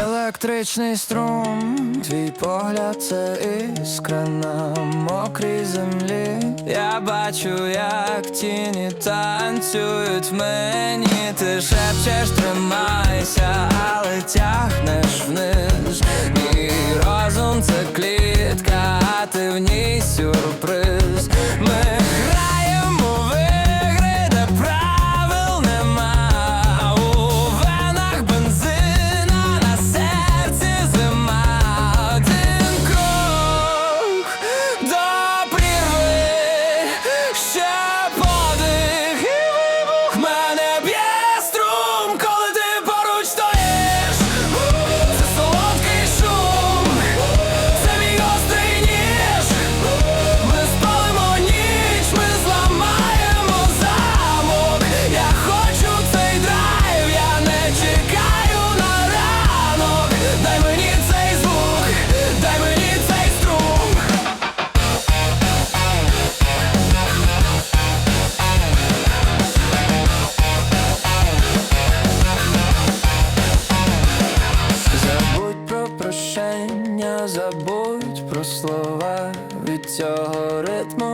Електричний струм, твій погляд це іскра на мокрій землі. Я бачу, як тіні танцюють в мені, ти шепчеш, тримайся. забудь про слова від цього ритму.